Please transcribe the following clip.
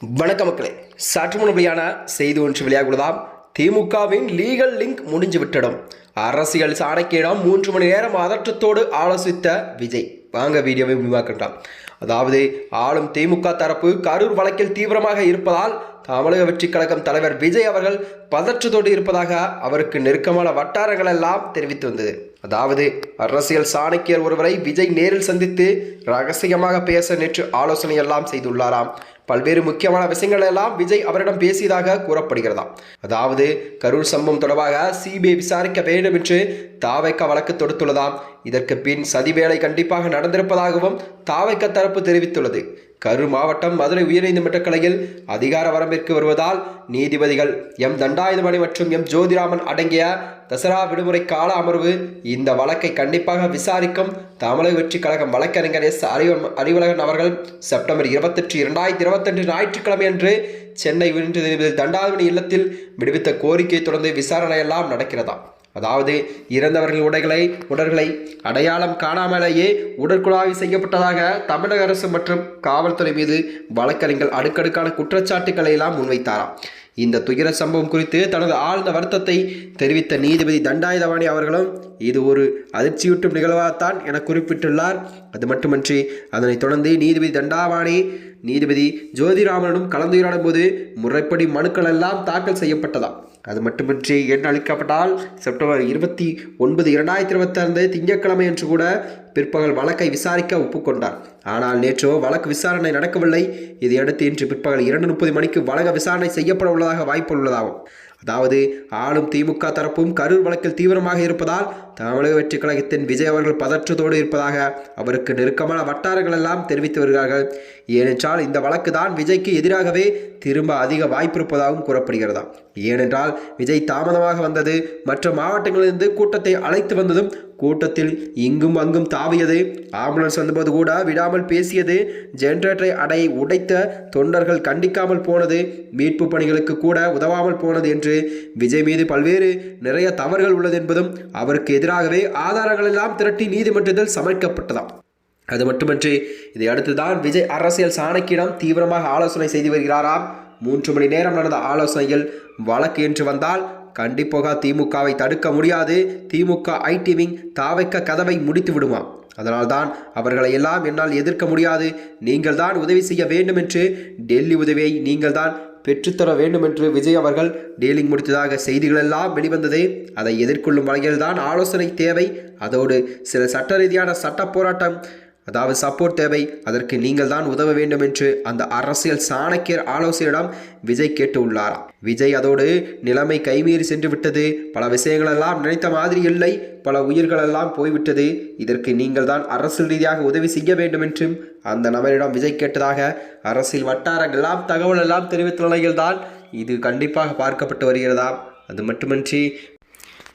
வணக்க மக்களே. சற்று முன்னபடியான செய்தி ஒன்று வெளியாகுள்ளதாம் திமுகவின் லீகல் லிங்க் முடிஞ்சு விட்டடும். அரசியல் சாணக்கியிடம் மூன்று மணி நேரம் அதற்றத்தோடு ஆலோசித்த விஜய். வாங்க வீடியோவை விரிவாக்கலாம் அதாவது ஆளும் திமுக தரப்பு கரூர் வழக்கில் தீவிரமாக இருப்பதால் தமிழக வெற்றிக் கழகம் தலைவர் விஜய் அவர்கள் பதற்றத்தோடு இருப்பதாக அவருக்கு நெருக்கமான வட்டாரங்கள் எல்லாம் தெரிவித்து வந்தது. அதாவது அரசியல் சாணக்கியர் ஒருவரை விஜய் நேரில் சந்தித்து ரகசியமாக பேச நேற்று ஆலோசனை எல்லாம் செய்துள்ளாராம். பல்வேறு முக்கியமான விஷயங்கள் எல்லாம் விஜய் அவரிடம் பேசியதாக கூறப்படுகிறதாம். அதாவது கரூர் சம்பவம் தொடர்பாக சிபிஐ விசாரிக்க வேண்டும் என்று தாவைக்க வழக்கு தொடுத்துள்ளதாம். இதற்கு பின் சதிவேலை கண்டிப்பாக நடந்திருப்பதாகவும் தாவைக்க தரப்பு தெரிவித்துள்ளது. கரூர் மாவட்டம் மதுரை உயர்நீதிமன்ற கிளையில் அதிகார வரம்பிற்கு வருவதால் நீதிபதிகள் எம் தண்டாயுதமணி மற்றும் எம் ஜோதிராமன் அடங்கிய தசரா விடுமுறை கால அமர்வு இந்த வழக்கை கண்டிப்பாக விசாரிக்கும் தமிழக வெற்றி கழகம் வழக்கறிஞர் எஸ் அறிவ அறிவழகன் அவர்கள் செப்டம்பர் இருபத்தெட்டு இரண்டாயிரத்தி இருபத்தெண்டு ஞாயிற்றுக்கிழமை அன்று சென்னை விருது நீதிபதி தண்டாதிபதி இல்லத்தில் விடுவித்த கோரிக்கையை தொடர்ந்து விசாரணை எல்லாம் அதாவது இறந்தவர்கள் உடைகளை உடல்களை அடையாளம் காணாமலேயே உடற்குழாவி செய்யப்பட்டதாக தமிழக அரசு மற்றும் காவல்துறை மீது வழக்கறிஞர்கள் அடுக்கடுக்கான குற்றச்சாட்டுக்களை எல்லாம் முன்வைத்தாராம். இந்த துயர சம்பவம் குறித்து தனது ஆழ்ந்த வருத்தத்தை தெரிவித்த நீதிபதி தண்டாயுதவாணி அவர்களும் இது ஒரு அதிர்ச்சியூட்டும் நிகழ்வாகத்தான் என குறிப்பிட்டுள்ளார். அது மட்டுமன்றி அதனைத் தொடர்ந்து நீதிபதி தண்டாவாணி நீதிபதி ஜோதிராமனும் கலந்துரையாடும் போது முறைப்படி மனுக்கள் எல்லாம் தாக்கல் செய்யப்பட்டதாம். அது மட்டுமின்றி எண் அளிக்கப்பட்டால் செப்டம்பர் இருபத்தி ஒன்பது இரண்டாயிரத்தி இருபத்தைந்து திங்கட்கிழமை என்று கூட பிற்பகல் வழக்கை விசாரிக்க ஒப்புக்கொண்டார். ஆனால் நேற்றோ வழக்கு விசாரணை நடக்கவில்லை. இதையடுத்து இன்று பிற்பகல் இரண்டு முப்பது மணிக்கு வழக்கு விசாரணை செய்யப்பட உள்ளதாக வாய்ப்பு உள்ளதாகும் அதாவது ஆளும் திமுக தரப்பும் கரூர் வழக்கில் தீவிரமாக இருப்பதால் தமிழக வெற்றி கழகத்தின் விஜய் அவர்கள் பதற்றத்தோடு இருப்பதாக அவருக்கு நெருக்கமான வட்டாரங்கள் எல்லாம் தெரிவித்து வருகிறார்கள். ஏனென்றால் இந்த வழக்கு தான் விஜய்க்கு எதிராகவே திரும்ப அதிக வாய்ப்பு இருப்பதாகவும் கூறப்படுகிறதா ஏனென்றால் விஜய் தாமதமாக வந்தது மற்ற மாவட்டங்களிலிருந்து கூட்டத்தை அழைத்து வந்ததும் கூட்டத்தில் இங்கும் அங்கும் தாவியது. ஆம்புலன்ஸ் வந்தபோது கூட விடாமல் பேசியது. ஜெனரேட்டரை அடை உடைத்த தொண்டர்கள் கண்டிக்காமல் போனது. மீட்பு பணிகளுக்கு கூட உதவாமல் போனது என்று விஜய் மீது பல்வேறு நிறைய தவறுகள் உள்ளது என்பதும் அவருக்கு எதிராகவே ஆதாரங்கள் எல்லாம் திரட்டி நீதிமன்றத்தில் சமர்க்கப்பட்டதாம். அது மட்டுமன்றி இதை அடுத்துதான் விஜய் அரசியல் சாணக்கியிடம் தீவிரமாக ஆலோசனை செய்து வருகிறாராம். மூன்று மணி நேரம் நடந்த ஆலோசனையில் வழக்கு என்று வந்தால் கண்டிப்பாக திமுகவை தடுக்க முடியாது. திமுக ஐடி விங் தாவைக்க கதவை முடித்து விடுமா? அதனால்தான் அவர்களை எல்லாம் என்னால் எதிர்க்க முடியாது. நீங்கள் தான் உதவி செய்ய வேண்டும் என்று டெல்லி உதவியை நீங்கள் தான் பெற்றுத்தர வேண்டும் என்று விஜய் அவர்கள் டீலிங் முடித்ததாக செய்திகளெல்லாம் வெளிவந்தது. அதை எதிர்கொள்ளும் வகையில் தான் ஆலோசனை தேவை. அதோடு சில சட்ட ரீதியான சட்ட போராட்டம் அதாவது சப்போர்ட் தேவை. அதற்கு நீங்கள் தான் உதவ வேண்டும் என்று அந்த அரசியல் சாணக்கியர் ஆலோசனையிடம் விஜய் கேட்டு உள்ளாராம் விஜய் அதோடு நிலைமை கைமீறி சென்று விட்டது பல விஷயங்களெல்லாம் நினைத்த மாதிரி இல்லை. பல உயிர்களெல்லாம் போய்விட்டது. இதற்கு நீங்கள் தான் அரசியல் ரீதியாக உதவி செய்ய வேண்டும் என்றும் அந்த நபரிடம் விஜய் கேட்டதாக அரசியல் வட்டாரங்கள்லாம் தகவல் எல்லாம் தெரிவித்த நிலையில்தான் இது கண்டிப்பாக பார்க்கப்பட்டு வருகிறதா? அது மட்டுமின்றி